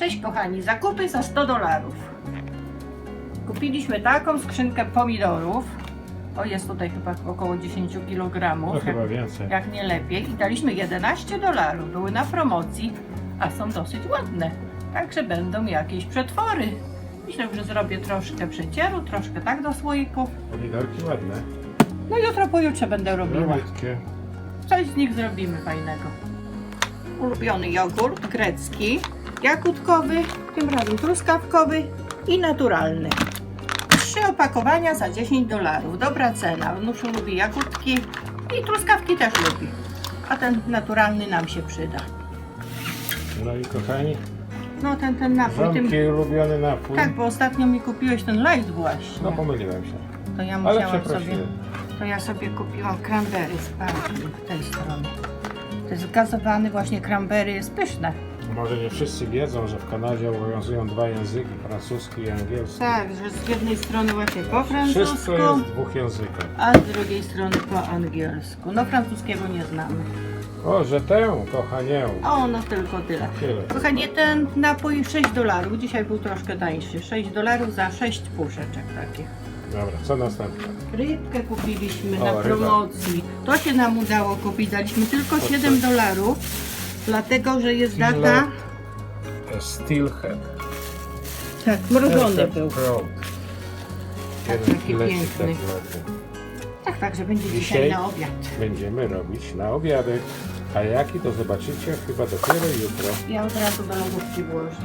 Cześć kochani, zakupy za 100 dolarów. Kupiliśmy taką skrzynkę pomidorów. O, jest tutaj chyba około 10 kg. No chyba więcej. Jak nie lepiej. I daliśmy 11 dolarów. Były na promocji, a są dosyć ładne. Także będą jakieś przetwory. Myślę, że zrobię troszkę przecieru, troszkę tak do słoików. Pomidorki ładne. No jutro pojutrze będę robiła. Malutkie. Coś z nich zrobimy fajnego. Ulubiony jogurt grecki, jagódkowy, tym razem truskawkowy i naturalny. Trzy opakowania za 10 dolarów. Dobra cena. Nusiu lubi jagódki i truskawki też lubi. A ten naturalny nam się przyda. No i kochani, No ten, ten napój. Tym... ulubiony napój. Tak, bo ostatnio mi kupiłeś ten light właśnie. No pomyliłem się. To ja Ale musiałam sobie... przeprosiłem. To ja sobie kupiłam cranberry z parkiem w tej stronie. To jest gazowany właśnie cranberry, jest pyszne. Może nie wszyscy wiedzą, że w Kanadzie obowiązują dwa języki, francuski i angielski. Tak, że z jednej strony właśnie po Wszystko francusku, jest w dwóch językach. a z drugiej strony po angielsku. No francuskiego nie znamy. O, że tę, kochanię. O, no tylko tyle. Tyle. Kochanie, ten napój 6 dolarów, dzisiaj był troszkę tańszy. 6 dolarów za 6 puszeczek takich. Dobra, co następne? Rybkę kupiliśmy O, na ryba. promocji. To się nam udało kupić. Daliśmy tylko 7 dolarów, dlatego że jest Ile? data. Steelhead. Tak, mrożony był. Road. Tak, taki piękny. Tak, tak, że będzie dzisiaj, Dzisiaj? na obiad. Będziemy robić na obiadek. A jaki to zobaczycie chyba dopiero jutro. Ja od razu do lodówki włożę.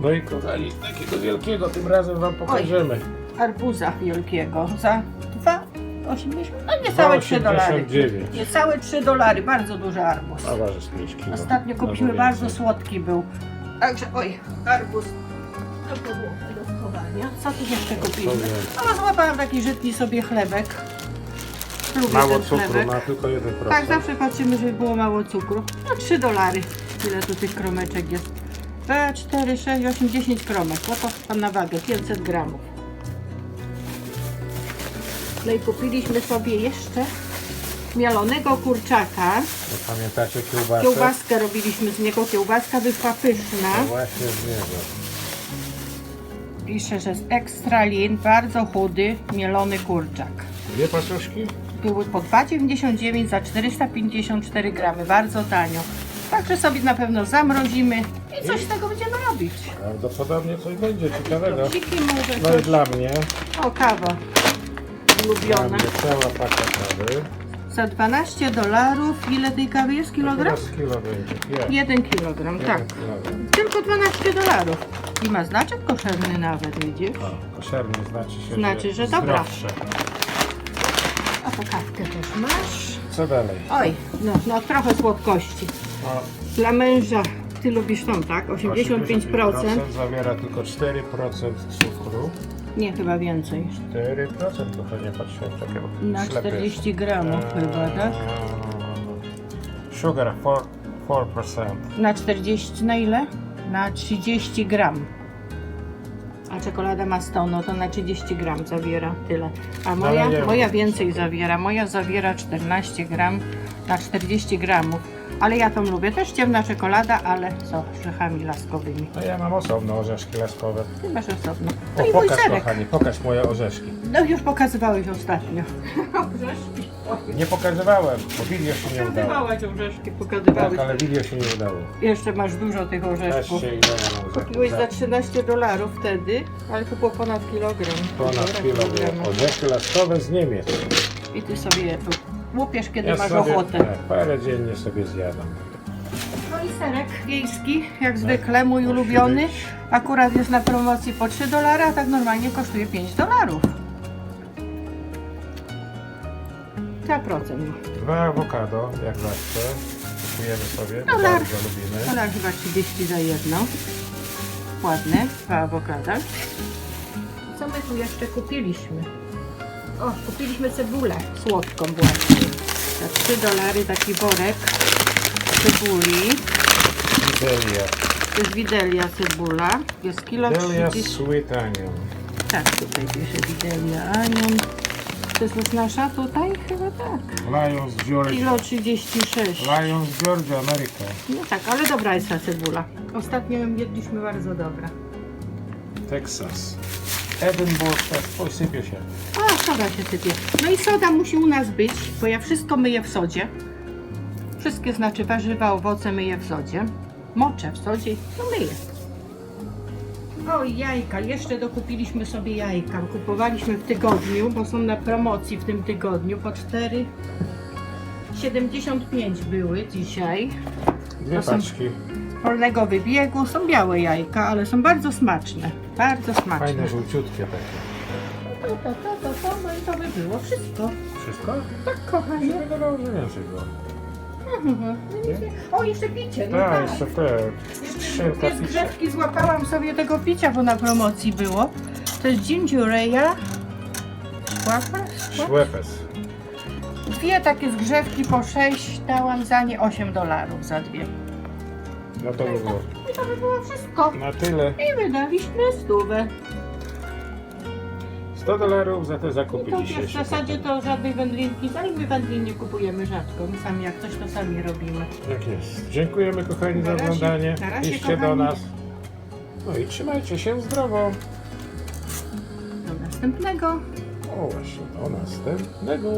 No i kochani, takiego wielkiego tym razem wam pokażemy. Arbuza wielkiego za 2,80, no niecałe 3 dolary. 2,89. Niecałe 3 dolary, bardzo duży arbuz. A waży z 5 kg. Ostatnio kupiliśmy, Albo bardzo więcej. słodki był. Także, oj, arbuz do podłogi, do schowania. Co tu jeszcze kupiliśmy? No, złapałam taki żytni sobie chlebek. Lubię Mało ten cukru, chlebek. ma tylko 1%. Tak, zawsze patrzymy, żeby było mało cukru. No 3 dolary. Ile tu tych kromeczek jest? 2, 4, 6, 8, 10 kromek. No to tam na wagę, 500 gramów. No i kupiliśmy sobie jeszcze mialonego kurczaka. No, pamiętacie kiełbasę? Kiełbaskę robiliśmy z niego. Kiełbaska wyszła pyszna. No właśnie z niego. Pisze, że jest extra lean, bardzo chudy, mielony kurczak. Dwie paczuszki? Były po 2,99 za 454 gramy, bardzo tanio. Także sobie na pewno zamrozimy i coś z tego będziemy robić. Prawdopodobnie coś będzie ciekawego. Siki może No i coś. dla mnie, O, kawa ulubiona. cała paka kawy. Za 12 dolarów, ile tej kawy jest? Kilogram? Teraz kilo będzie. Nie. 1 kilogram, tak. Kilogram. Tylko 12 dolarów. I ma znaczek koszerny nawet, widzisz? O, koszerny znaczy się, Znaczy, że dobra. zdrowsze. A to kawkę też masz. Co dalej? Oj, no, no trochę słodkości. O, Dla męża, ty lubisz tą, tak? 85%. zawiera tylko 4% cukru. Nie, chyba więcej. 4% to nie patrzyłem takiego. Na 40 gramów chyba, tak? Sugar 4%. 4%. Na 40, na ile? Na 30 gram. A czekolada ma 100, no to na 30 gram zawiera tyle. A moja, nie wiem. moja więcej zawiera. Moja zawiera 14 gram na 40 gramów. Ale ja tą lubię. Też ciemna czekolada, ale z orzechami laskowymi. No ja mam osobno orzeszki laskowe. Ty masz osobno. No O, mój pokaż serek. kochani, pokaż moje orzeszki. No już pokazywałeś ostatnio. Orzeszki. Nie pokazywałem, bo video się nie udało. Pokazywałaś orzeszki, Tak, pokazywałeś. ale video się nie udało. Jeszcze masz dużo tych orzeszków. Za- Kupiłeś za za 13 dolarów wtedy, ale to było ponad kilogram. ponad Półtora kilo kilograma. było. Orzechy laskowe z Niemiec. I ty sobie je tu łupiesz, kiedy Ja masz sobie, ochotę. tak, parę dziennie sobie zjadam. No i serek wiejski, jak zwykle, mój ulubiony. Akurat jest na promocji po 3 dolary, a tak normalnie kosztuje 5 dolarów. Za procent. Dwa awokado, jak zawsze. Kupujemy sobie, bo Dolar. bardzo lubimy. Dolar chyba 30 za jedno. Ładne, dwa awokada. Co my tu jeszcze kupiliśmy? O, kupiliśmy cebulę słodką właśnie. Za 3 dolary taki worek cebuli. Delia. To jest widelia cebula. Jest kilo Delia 30. sweet onion. Tak, tutaj pisze widelia anion. to jest nasza tutaj? Chyba tak. Lions Georgia. Kilo 36. Lions Georgia, Ameryka. No tak, ale dobra jest ta cebula. Ostatnio ją jedliśmy bardzo dobra. Texas. Edinburgh, tak, oj, sypie się. A, soda się sypie. No i soda musi u nas być, bo ja wszystko myję w sodzie. Wszystkie znaczy warzywa, owoce myję w sodzie. Moczę w sodzie, no myję. O, jajka. Jeszcze dokupiliśmy sobie jajka. Kupowaliśmy w tygodniu, bo są na promocji w tym tygodniu. Po 4,75 były dzisiaj. Dwie To są- paczki. Polnego wybiegu. Są białe jajka, ale są bardzo smaczne. Bardzo smaczne. Fajne, żółciutkie takie. To, to, to, to, to, no i to by było wszystko. Wszystko? Tak, kochanie. Nie wydawało, że więcej było. Mhm. O, jeszcze picie. No Tak, tak. jeszcze te skrzynka Dwie picia. zgrzewki złapałam sobie tego picia, bo na promocji było. To jest? Szłap? Szłepes. Dwie takie zgrzewki po 6 dałam za nie 8 dolarów za dwie. No to by było I to by było wszystko. na tyle. I wydaliśmy stówę. 100 dolarów za te I zakupy to dzisiaj. w zasadzie to żadnej wędlinki, i my wędlin nie kupujemy rzadko. My sami jak coś to sami robimy. Tak jest. Dziękujemy kochani za Na razie- oglądanie. na razie, Piszcie do kochani. nas. No i trzymajcie się zdrowo. Do następnego. O właśnie, do następnego.